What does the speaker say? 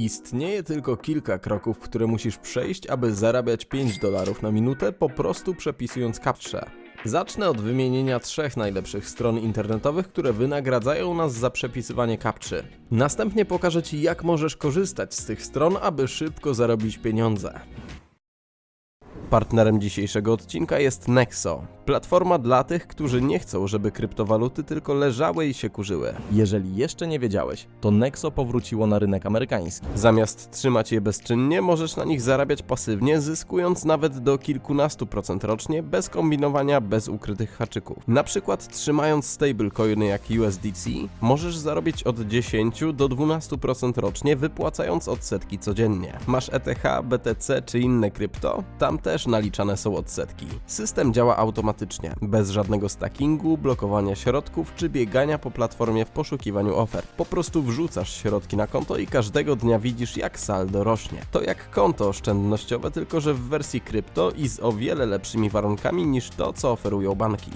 Istnieje tylko kilka kroków, które musisz przejść, aby zarabiać 5 dolarów na minutę, po prostu przepisując kapcze. Zacznę od wymienienia trzech najlepszych stron internetowych, które wynagradzają nas za przepisywanie kapczy. Następnie pokażę Ci, jak możesz korzystać z tych stron, aby szybko zarobić pieniądze. Partnerem dzisiejszego odcinka jest Nexo, platforma dla tych, którzy nie chcą, żeby kryptowaluty tylko leżały i się kurzyły. Jeżeli jeszcze nie wiedziałeś, to Nexo powróciło na rynek amerykański. Zamiast trzymać je bezczynnie, możesz na nich zarabiać pasywnie, zyskując nawet do kilkunastu procent rocznie, bez kombinowania, bez ukrytych haczyków. Na przykład trzymając stablecoiny jak USDC, możesz zarobić od 10 do 12% rocznie, wypłacając odsetki codziennie. Masz ETH, BTC czy inne krypto? Tam też naliczane są odsetki. System działa automatycznie, bez żadnego stackingu, blokowania środków czy biegania po platformie w poszukiwaniu ofert. Po prostu wrzucasz środki na konto i każdego dnia widzisz jak saldo rośnie. To jak konto oszczędnościowe, tylko że w wersji krypto i z o wiele lepszymi warunkami niż to, co oferują banki.